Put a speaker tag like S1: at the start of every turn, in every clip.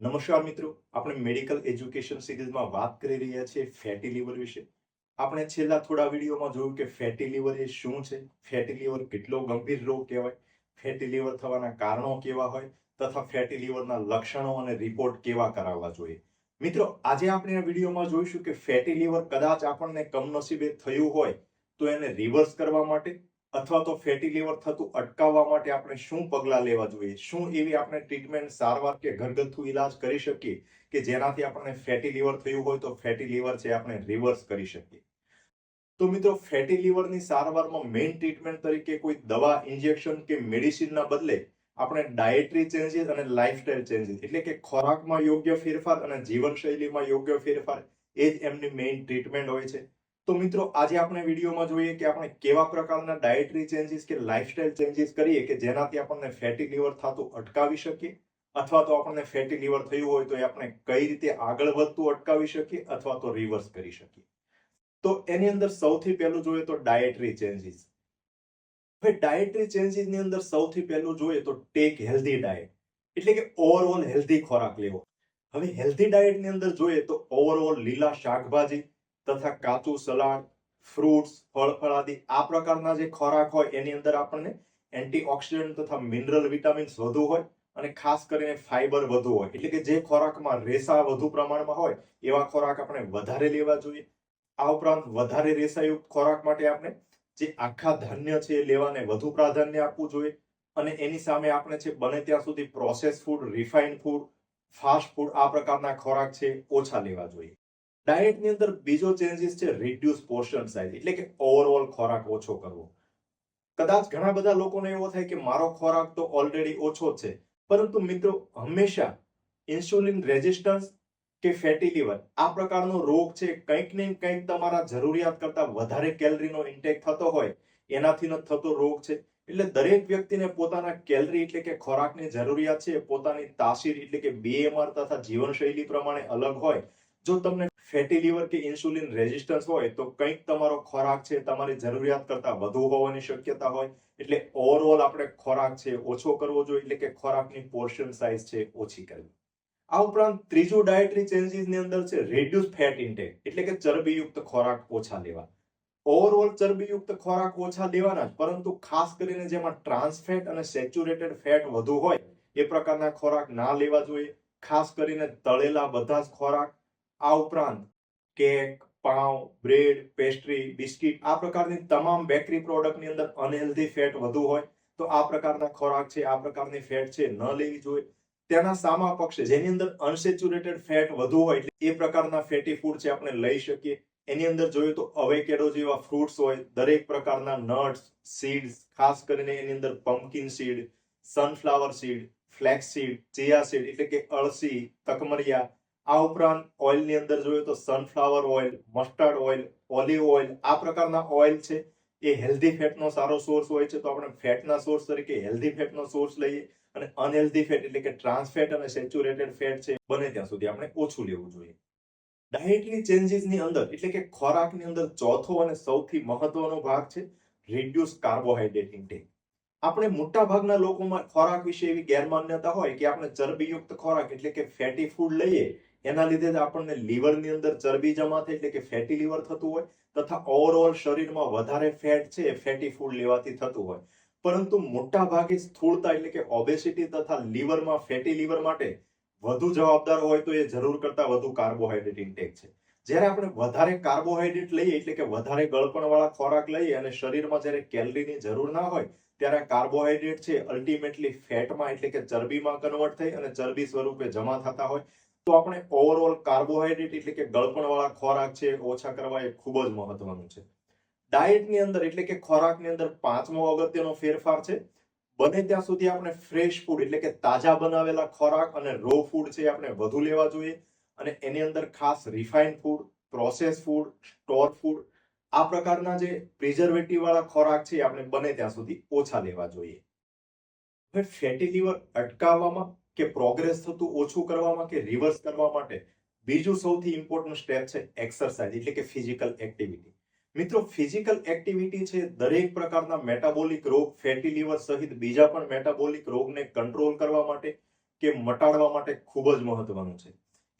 S1: નમસ્કાર મિત્રો, આપણે મેડિકલ એજ્યુકેશન સિરીઝમાં વાત કરી રહ્યા છીએ ફેટી લીવર વિશે. આપણે છેલ્લા થોડા વિડીયોમાં જોયું કે ફેટી લીવર એ શું છે? ફેટી લીવર કેટલો ગંભીર રોગ કહેવાય? ફેટી લીવર થવાના કારણો કેવા હોય? તથા ફેટી લીવરના લક્ષણો અને રિપોર્ટ કેવા કરાવવા જોઈએ? મિત્રો, આજે આપણે આ વિડીયોમાં જોઈશું કે ફેટી લીવર કદાચ આપણને કમનસીબે થયું હોય તો એને રિવર્સ કરવા માટે અથવા તો ફેટી લીવર થતું અટકાવવા માટે આપણે શું પગલાં લેવા જોઈએ? શું એવી આપણે ટ્રીટમેન્ટ સારવાર કે ઘરગથ્થુ ઇલાજ કરી શકીએ કે જેનાથી આપણને ફેટી લીવર થયું હોય તો ફેટી લીવર છે આપણે રિવર્સ કરી શકીએ? તો મિત્રો ફેટી લીવરની સારવારમાં મેઇન ટ્રીટમેન્ટ તરીકે કોઈ દવા ઇન્જેક્શન કે મેડિસિનના બદલે આપણે ડાયટરી ચેન્જીસ અને લાઇફસ્ટાઇલ ચેન્જીસ એટલે કે ખોરાકમાં યોગ્ય ફેરફાર અને જીવનશૈલીમાં યોગ્ય ફેરફાર, એ જ એમની મેઇન ટ્રીટમેન્ટ હોય છે. તો મિત્રો, આજે આપણે વિડીયોમાં જોઈએ કે આપણે કેવા પ્રકારના ડાયટરી ચેન્જીસ કે લાઇફસ્ટાઇલ ચેન્જીસ કરીએ કે જેનાથી આપણને ફેટી લીવર થતું અટકાવી શકીએ, અથવા તો આપણને ફેટી લીવર થયું હોય તો એ આપણે કઈ રીતે આગળ વધતું અટકાવી શકીએ, અથવા તો રિવર્સ કરી શકીએ. તો એની અંદર સૌથી પહેલું જોઈએ તો ડાયટરી ચેન્જીસ. હવે ડાયટરી ચેન્જીસની અંદર સૌથી પહેલું જોઈએ તો ટેક હેલ્ધી ડાયટ, એટલે કે ઓવરઓલ હેલ્ધી ખોરાક લેવો. હવે હેલ્ધી ડાયટની અંદર જોઈએ તો ઓવરઓલ લીલા શાકભાજી તથા કાચું સલાડ ફ્રૂટ્સ ફળ ફળાદી આ પ્રકારના જે ખોરાક હોય એની અંદર આપણને એન્ટીઓક્સિડન્ટ તથા મિનરલ વિટામિન્સ વધુ હોય અને ખાસ કરીને ફાઈબર વધુ હોય. એટલે કે જે ખોરાકમાં રેસા વધુ પ્રમાણમાં હોય, એવા ખોરાક આપણે વધારે લેવા જોઈએ. આ ઉપરાંત વધારે રેસાયુક્ત ખોરાક માટે આપણે જે આખા ધાન્ય છે એ લેવાને વધુ પ્રાધાન્ય આપવું જોઈએ. અને એની સામે આપણે છે બને ત્યાં સુધી process food refined food fast food આ પ્રકારના ખોરાક છે ઓછા લેવા જોઈએ. ડાયટની અંદર બીજો ચેન્જીસ છે રિડ્યુસ પોર્શન સાઇઝ એટલે કે ઓવરઓલ ખોરાક ઓછો કરવો. કદાચ ઘણા બધા લોકોને એવો થાય કે મારો ખોરાક તો ઓલરેડી ઓછો છે. પરંતુ મિત્રો, હંમેશા ઇન્સ્યુલિન રેઝિસ્ટન્સ કે ફેટી લીવર આ પ્રકારનો રોગ છે, કંઈક ને કંઈક તમારા જરૂરિયાત કરતાં વધારે કેલરીનો ઇન્ટેક થતો હોય, એનાથી ન થતો રોગ છે. એટલે દરેક વ્યક્તિને પોતાના કેલરી એટલે કે ખોરાકની જરૂરિયાત છે, પોતાની તાસીર એટલે કે બીએમઆર તથા જીવનશૈલી પ્રમાણે અલગ હોય. જો તમને ફેટી લીવર કે ઇન્સ્યુલિન રેઝિસ્ટન્સ હોય તો કંઈક તમારો ખોરાક છે, તમારી જરૂરિયાત કરતાં વધુ હોવાની શક્યતા હોય. એટલે ઓવરઓલ આપણે ખોરાક છે ઓછો કરવો જોઈએ, એટલે કે ખોરાકની પોર્શન સાઇઝ છે ઓછી કરવી. આ ઉપરાંત ત્રીજું ડાયટરી ચેન્જીસની અંદર છે રેડ્યુસ ફેટ ઇન્ટેક એટલે કે ચરબીયુક્ત ખોરાક ઓછા લેવા. ઓવરઓલ ચરબીયુક્ત ખોરાક ઓછા લેવાના જ, પરંતુ ખાસ કરીને જેમાં ટ્રાન્સફેટ અને સેચ્યુરેટેડ ફેટ વધુ હોય, એ પ્રકારના ખોરાક ના લેવા જોઈએ. ખાસ કરીને તળેલા બધા જ ખોરાક આ ઉપરાંત કેક, પાઉં, બ્રેડ, પેસ્ટ્રી, બિસ્કિટ આ પ્રકારની તમામ બેકરી પ્રોડક્ટની અંદર અનહેલ્ધી ફેટ વધુ હોય તો આ પ્રકારના ખોરાક છે, આ પ્રકારની ફેટ છે, ન લેવી જોઈએ. તેના સામા પક્ષે જેની અંદર અનસેચ્યુરેટેડ ફેટ વધુ હોય એટલે એ પ્રકારના ફેટી ફૂડ છે આપણે લઈ શકીએ. એની અંદર જોઈએ તો અવેકેડો જેવા ફ્રૂટ્સ હોય, દરેક પ્રકારના નટ્સ, સીડ્સ, ખાસ કરીને એની અંદર pumpkin seed, sunflower seed, flax seed, chia seed એટલે કે અળસી તકમરિયા આ ઉપરાંત ઓઇલની અંદર જોઈએ તો sunflower oil mustard oil olive oil આ પ્રકારના ઓઇલ છે. એ હેલ્ધી ફેટનો સારો સોર્સ હોય છે. તો આપણે ફેટના સોર્સ તરીકે હેલ્ધી ફેટનો સોર્સ લઈએ અને અનહેલ્ધી ફેટ એટલે કે ટ્રાન્સ ફેટ અને સેચ્યુરેટેડ ફેટ છે બને ત્યાં સુધી આપણે ઓછું લેવું જોઈએ. ડાયટની ચેન્જીસની અંદર એટલે કે ખોરાકની અંદર ચોથો અને સૌથી મહત્વનો ભાગ છે રિડ્યુસ કાર્બોહાઈડ્રેટ ઇન્ટેક આપણે મોટા ભાગના લોકોમાં ખોરાક વિશે એવી ગેરમાન્યતા હોય કે આપણે ચરબીયુક્ત ખોરાક એટલે કે ફેટી ફૂડ લઈએ એના લીધે આપણને લીવરની અંદર ચરબી જમા થાય એટલે કે ફેટી લીવર થતું હોય તથા ઓવરઓલ શરીરમાં વધારે ફેટ છે એ ફેટી ફૂડ લેવાથી થતું હોય. પરંતુ મોટા ભાગે સ્થૂળતા એટલે કે ઓબેસિટી તથા લીવરમાં ફેટી લીવર માટે વધુ જવાબદાર હોય તો એ જરૂર કરતા વધુ કાર્બોહાઈડ્રેટ ઇન્ટેક છે. જ્યારે આપણે વધારે કાર્બોહાઈડ્રેટ લઈએ એટલે કે વધારે ગળપણવાળા ખોરાક લઈએ અને શરીરમાં જ્યારે કેલરીની જરૂર ના હોય ત્યારે કાર્બોહાઈડ્રેટ છે અલ્ટિમેટલી ફેટમાં એટલે કે ચરબીમાં કન્વર્ટ થઈ અને ચરબી સ્વરૂપે જમા થતા હોય તો આપણે ઓવરઓલ કાર્બોહાઈડ્રેટ એટલે કે ગળપણવાળા ખોરાક છે ઓછા કરવા એ ખૂબ જ મહત્વનું છે. ડાયટની અંદર એટલે કે ખોરાકની અંદર પાંચમો અગત્યનો ફેરફાર છે. બને ત્યાં સુધી આપણે ફ્રેશ ફૂડ એટલે કે તાજા બનાવેલા ખોરાક અને રો ફૂડ છે આપણે વધુ લેવા જોઈએ. અને એની અંદર ખાસ refined food process food store food આ પ્રકારના જે પ્રિઝર્વેટિવ વાળા ખોરાક છે આપણે બને ત્યાં સુધી ઓછા લેવા જોઈએ. હવે ફેટી લીવર અટકાવવામાં કે પ્રોગ્રેસ થતું ઓછું કરવામાં કે રિવર્સ કરવા માટે બીજું સૌથી ઇમ્પોર્ટન્ટ સ્ટેપ છે એક્સરસાઇઝ એટલે કે ફિઝિકલ એક્ટિવિટી મિત્રો ફિઝિકલ એક્ટિવિટી છે દરેક પ્રકારના મેટાબોલિક રોગ ફેટી લીવર સહિત બીજા પણ મેટાબોલિક રોગને કંટ્રોલ કરવા માટે કે મટાડવા માટે ખૂબ જ મહત્વનું છે.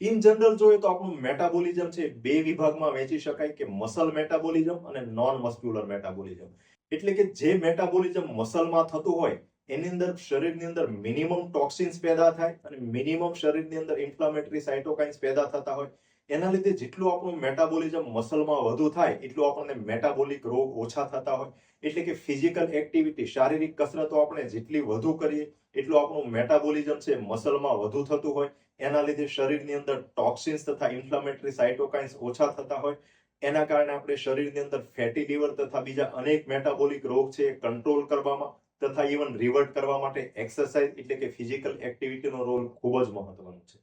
S1: ઇન જનરલ જોઈએ તો આપણું મેટાબોલિઝમ છે બે વિભાગમાં વહેંચી શકાય કે મસલ મેટાબોલિઝમ અને નોન મસ્ક્યુલર મેટાબોલિઝમ એટલે કે જે મેટાબોલિઝમ મસલમાં થતું હોય એની અંદર શરીરની અંદર મિનિમમ ટોક્સિન્સ પેદા થાય અને મિનિમમ શરીરની અંદર ઇન્ફ્લામેટરી સાઇટોકાઇન્સ પેદા થતા હોય. એના લીધે જેટલું આપણું મેટાબોલિઝમ મસલમાં વધુ થાય, એટલું આપણને મેટાબોલિક રોગ ઓછા થતા હોય. એટલે કે ફિઝિકલ એક્ટિવિટી શારીરિક કસરતો આપણે જેટલી વધુ કરીએ, એટલું આપણું મેટાબોલિઝમ છે મસલમાં વધુ થતું હોય. એના લીધે શરીરની અંદર ટોક્સિન્સ તથા ઇન્ફ્લામેટરી સાઇટોકાઇન્સ ઓછા થતા હોય. એના કારણે આપણે શરીરની અંદર ફેટી લીવર તથા બીજા અનેક મેટાબોલિક રોગ છે કંટ્રોલ કરવામાં તથા ઇવન રિવર્ટ કરવા માટે એક્સરસાઇઝ એટલે કે ફિઝિકલ એક્ટિવિટીનો રોલ ખૂબ જ મહત્વનો છે.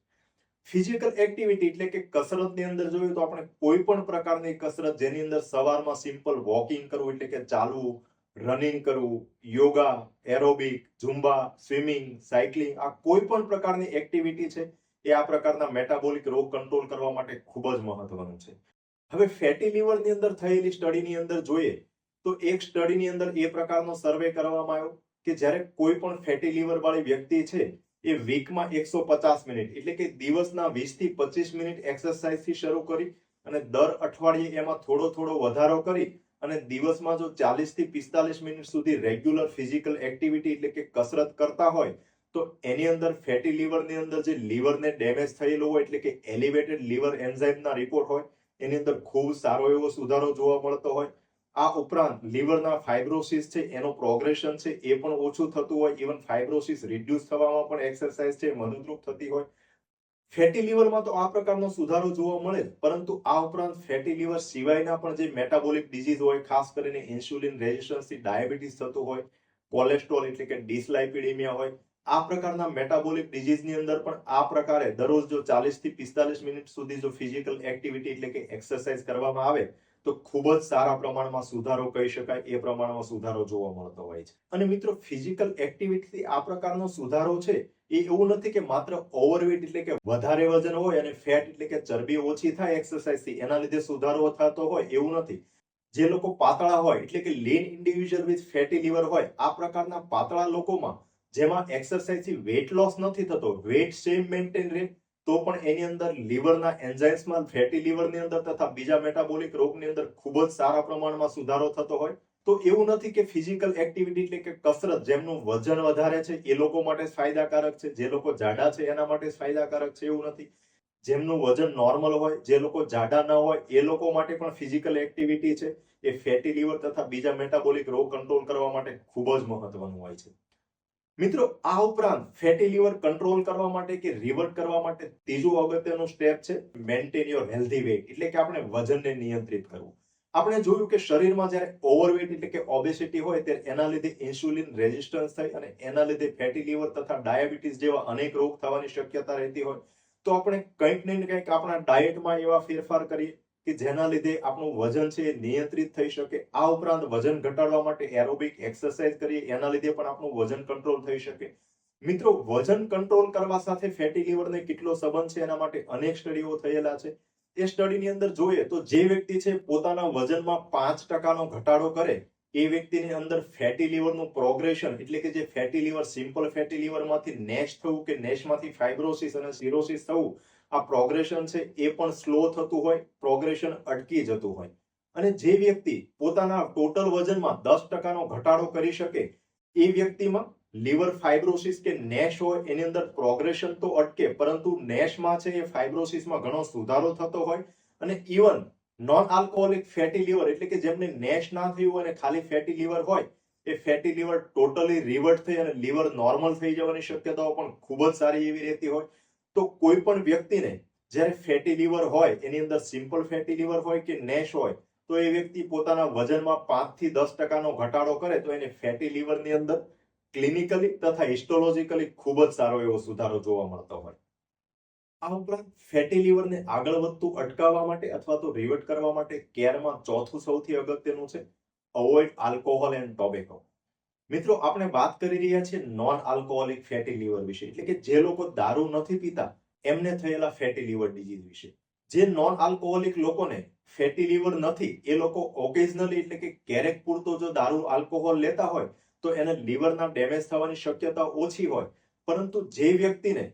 S1: ફિઝિકલ એક્ટિવિટી એટલે કે કસરતની અંદર જોઈએ તો આપણે કોઈ પણ પ્રકારની કસરત જેની અંદર સવારમાં સિમ્પલ વોકિંગ કરવું એટલે કે ચાલવું રનિંગ કરવું yoga aerobic Zumba swimming cycling આ કોઈ પણ પ્રકારની એક્ટિવિટી છે એ આ પ્રકારના મેટાબોલિક રોગ કંટ્રોલ કરવા માટે ખૂબ જ મહત્વનું છે. હવે ફેટી લીવરની અંદર થયેલી સ્ટડીની અંદર જોઈએ તો એક સ્ટડીની અંદર એ પ્રકારનો સર્વે કરવામાં આવ્યો કે જ્યારે કોઈ પણ ફેટી લીવર વાળી વ્યક્તિ છે, એ વીકમાં એકસો પચાસ મિનિટ એટલે કે દિવસના વીસથી પચીસ મિનિટ એક્સરસાઇઝથી શરૂ કરી અને દર અઠવાડિયે એમાં થોડો થોડો વધારો કરી અને દિવસમાં જો ચાલીસથી પિસ્તાલીસ મિનિટ સુધી રેગ્યુલર ફિઝિકલ એક્ટિવિટી એટલે કે કસરત કરતા હોય, તો એની અંદર ફેટી લીવરની અંદર જે લીવરને ડેમેજ થયેલો હોય, એટલે કે એલિવેટેડ લીવર એન્ઝાઇમના રિપોર્ટ હોય, એની અંદર ખૂબ સારો એવો સુધારો જોવા મળતો હોય આ ઉપરાંત લીવરના ફાઇબ્રોસિસ છે, એનો પ્રોગ્રેશન છે, એ પણ ઓછું થતું હોય. ઇવન ફાઇબ્રોસિસ રિડ્યુસ થવામાં પણ એક્સરસાઇઝ છે, મદદરૂપ થતી હોય. ફેટી લીવરમાં તો આ પ્રકારનો સુધારો જોવા મળે પરંતુ આ ઉપરાંત ફેટી લીવર સિવાયના પણ જે મેટાબોલિક ડિઝીઝ હોય, ખાસ કરીને ઇન્સ્યુલિન રેઝિસ્ટન્સથી ડાયાબિટીસ થતું હોય કોલેસ્ટ્રોલ એટલે કે ડિસલાઇપિડેમિયા હોય, આ પ્રકારના મેટાબોલિક ડિઝીઝની અંદર પણ આ પ્રકારે દરરોજ જો ચાલીસથી પિસ્તાલીસ મિનિટ સુધી જો ફિઝિકલ એક્ટિવિટી એટલે કે એક્સરસાઇઝ કરવામાં આવે તો ખૂબ જ સારા પ્રમાણમાં સુધારો કહી શકાય, એ પ્રમાણમાં સુધારો જોવા મળતો હોય છે. અને મિત્રો ફિઝિકલ એક્ટિવિટીથી આ પ્રકારનો સુધારો છે, એ એવું નથી કે માત્ર ઓવરવેટ એટલે કે વધારે વજન હોય અને ફેટ એટલે કે ચરબી ઓછી થાય એક્સરસાઇઝથી એના લીધે સુધારો થતો હોય એવું નથી. જે લોકો પાતળા હોય એટલે કે lean individual with fatty liver હોય, આ પ્રકારના પાતળા લોકોમાં જેમાં એક્સરસાઇઝથી વેટ લોસ નથી થતો વેટ સેમ મેન્ટેન રહે તો પણ એની અંદર લીવરના એન્ઝાઇમ્સમાં ફેટી લીવરની અંદર તથા બીજા મેટાબોલિક રોગની અંદર ખૂબ જ સારા પ્રમાણમાં સુધારો થતો હોય. તો એવું નથી કે ફિઝિકલ એક્ટિવિટી એટલે કે કસરત જેમનું વજન વધારે છે, એ લોકો માટે ફાયદાકારક છે, જે લોકો જાડા છે એના માટે ફાયદાકારક છે એવું નથી. જેમનું વજન નોર્મલ હોય, જે લોકો જાડા ન હોય, એ લોકો માટે પણ ફિઝિકલ એક્ટિવિટી છે. એ ફેટી લીવર તથા બીજા મેટાબોલિક રોગ કંટ્રોલ કરવા માટે ખૂબ જ મહત્વનું હોય છે. મિત્રો, આ ઉપરાંત ફેટી લીવર કંટ્રોલ કરવા માટે કે રિવર્ટ કરવા માટે ત્રીજું અગત્યનું સ્ટેપ છે મેન્ટેન યોર હેલ્ધી વેટ એટલે કે આપણે વજનને નિયંત્રિત કરવું. આપણે જોયું કે શરીરમાં જ્યારે ઓવરવેટ એટલે કે ઓબેસિટી હોય, ત્યારે એના લીધે ઇન્સ્યુલિન રેઝિસ્ટન્સ થાય અને એના લીધે ફેટી લીવર તથા ડાયાબિટીસ જેવા અનેક રોગ થવાની શક્યતા રહેતી હોય. તો આપણે કંઈક ને કંઈક આપણા ડાયટમાં એવા ફેરફાર કરીએ. કે જેના લીધે આપણું વજન છે નિયંત્રિત થઈ શકે. આ ઉપરાંત વજન ઘટાડવા માટે એરોબિક એક્સરસાઇઝ કરીએ, એના લીધે પણ આપણું વજન કંટ્રોલ થઈ શકે. મિત્રો, વજન કંટ્રોલ કરવા સાથે ફેટી લીવરને કેટલો સંબંધ છે એના માટે અનેક સ્ટડીઓ થયેલા છે. એ સ્ટડીની અંદર જોઈએ તો જે વ્યક્તિ છે પોતાના વજનમાં પાંચ ટકાનો ઘટાડો કરે, એ વ્યક્તિની અંદર ફેટી લીવરનું પ્રોગ્રેશન એટલે કે જે ફેટી લીવર, સિમ્પલ ફેટી લીવરમાંથી નેશ થવું કે નેશમાંથી ફાઇબ્રોસિસ અને સિરોસિસ થવું આ પ્રોગ્રેશન છે એ પણ સ્લો થતું હોય પ્રોગ્રેશન અટકી જતું હોય. અને જે વ્યક્તિ પોતાના ટોટલ વજનમાં દસ ટકાનો ઘટાડો કરી શકે, એ વ્યક્તિમાં લીવર ફાઇબ્રોસિસ કે નેશ હોય, એની અંદર પ્રોગ્રેશન તો અટકે, પરંતુ નેશમાં છે એ ફાઇબ્રોસિસમાં ઘણો સુધારો થતો હોય. અને even non alcoholic fatty liver એટલે કે જેમને નેશ ના થયું હોય અને ખાલી ફેટી લીવર હોય, એ ફેટી લીવર ટોટલી રિવર્ટ થઈ અને લીવર નોર્મલ થઈ જવાની શક્યતાઓ પણ ખૂબ જ સારી એવી રહેતી હોય. તો કોઈ પણ વ્યક્તિને જ્યારે ફેટી લીવર હોય, એની અંદર સિમ્પલ ફેટી લીવર હોય કે નેશ હોય, તો એ વ્યક્તિ પોતાના વજનમાં પાંચથી દસ ટકાનો ઘટાડો કરે તો એને ફેટી લીવરની અંદર ક્લિનિકલી તથા હિસ્ટોલોજીકલી ખૂબ જ સારો એવો સુધારો જોવા મળતો હોય. આ ઉપરાંત ફેટી લીવરને આગળ વધતું અટકાવવા માટે અથવા તો રિવર્ટ કરવા માટે કેરમાં ચોથું સૌથી અગત્યનું છે અવોઇડ આલ્કોહોલ એન્ડ ટોબેકો મિત્રો, આપણે વાત કરી રહ્યા છીએ નોન આલ્કોહોલિક ફેટી લીવર વિશે. એટલે કે જે લોકો દારૂ નથી પીતા, એમને થયેલા ફેટી લીવર ડિઝીઝ વિશે. જે નોન આલ્કોહોલિક લોકોને ફેટી લીવર નથી, એ લોકો ઓકેઝનલી એટલે કે ક્યારેક પૂરતો જો દારૂ આલ્કોહોલ લેતા હોય, તો એને લીવરના ડેમેજ થવાની શક્યતા ઓછી હોય. પરંતુ જે વ્યક્તિને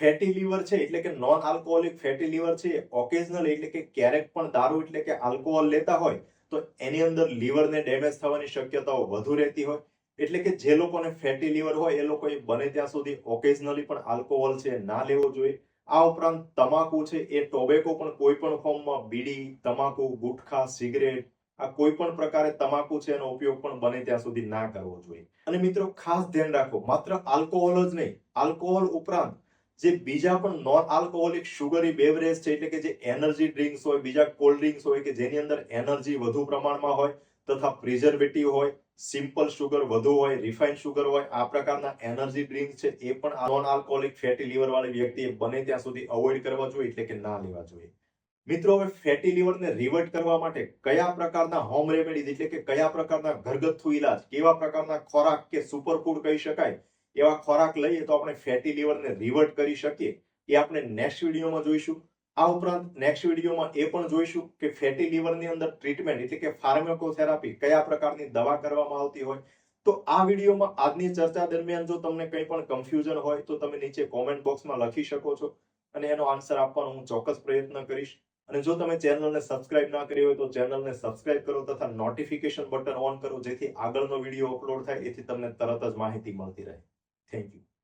S1: ફેટી લીવર છે, એટલે કે નોન આલ્કોહોલિક ફેટી લીવર છે ઓકેઝનલ એટલે કે ક્યારેક પણ દારૂ એટલે કે આલ્કોહોલ લેતા હોય, તો એની અંદર લીવરને ડેમેજ થવાની શક્યતાઓ વધુ રહેતી હોય. એટલે કે જે લોકોને ફેટી લીવર હોય, એ લોકોએ બને ત્યાં સુધી ઓકેઝનલી પણ આલ્કોહોલ છે, ના લેવો જોઈએ. આ ઉપરાંત તમાકુ છે, એ ટોબેકો પણ કોઈ પણ ફોર્મમાં બીડી, તમાકુ, ગુટખા સિગરેટ આ કોઈ પણ પ્રકારે તમાકુ છે, એનો ઉપયોગ પણ બને ત્યાં સુધી ના કરવો જોઈએ. અને મિત્રો, ખાસ ધ્યાન રાખો, માત્ર આલ્કોહોલ જ નહીં આલ્કોહોલ ઉપરાંત જે બીજા પણ નોન આલ્કોહોલિક સુગરી બેવરેજ છે, એટલે કે જે એનર્જી ડ્રિંક્સ હોય, બીજા કોલ્ડ ડ્રિંક્સ હોય, કે જેની અંદર એનર્જી વધુ પ્રમાણમાં હોય, તથા પ્રિઝર્વેટિવ હોય સિમ્પલ સુગર વધુ હોય, રિફાઇન્ડ સુગર હોય, આ પ્રકારના એનર્જી ડ્રિંક છે, એ પણ નોન આલ્કોહોલિક ફેટી લીવર વાળી વ્યક્તિએ બને ત્યાં સુધી અવોઇડ કરવા જોઈએ, એટલે કે ના લેવા જોઈએ. મિત્રો, હવે ફેટી લીવરને રિવર્ટ કરવા માટે કયા પ્રકારના હોમ રેમેડીઝ એટલે કે કયા પ્રકારના ઘરગથ્થુ ઇલાજ કેવા પ્રકારના ખોરાક કે સુપરફૂડ કહી શકાય, એવા ખોરાક લઈએ તો આપણે ફેટી લીવરને રિવર્ટ કરી શકીએ, એ આપણે નેક્સ્ટ વિડીયોમાં જોઈશું. આ ઉપરાંત નેક્સ્ટ વિડીયોમાં એ પણ જોઈશું કે ફેટી લીવરની અંદર ટ્રીટમેન્ટ એટલે કે ફાર્મેકોથેરાપી કયા પ્રકારની દવા કરવામાં આવતી હોય. તો આ વિડીયોમાં આજની ચર્ચા દરમિયાન જો તમને કંઈ પણ કન્ફ્યુઝન હોય તો તમે નીચે કોમેન્ટ બોક્સમાં લખી શકો છો અને એનો આન્સર આપવાનો હું ચોક્કસ પ્રયત્ન કરીશ. અને જો તમે ચેનલને સબસ્ક્રાઇબ ના કરી હોય તો ચેનલને સબસ્ક્રાઇબ કરો તથા નોટિફિકેશન બટન ઓન કરો જેથી આગળનો વીડિયો અપલોડ થાય, એથી તમને તરત જ માહિતી મળતી રહે. Thank you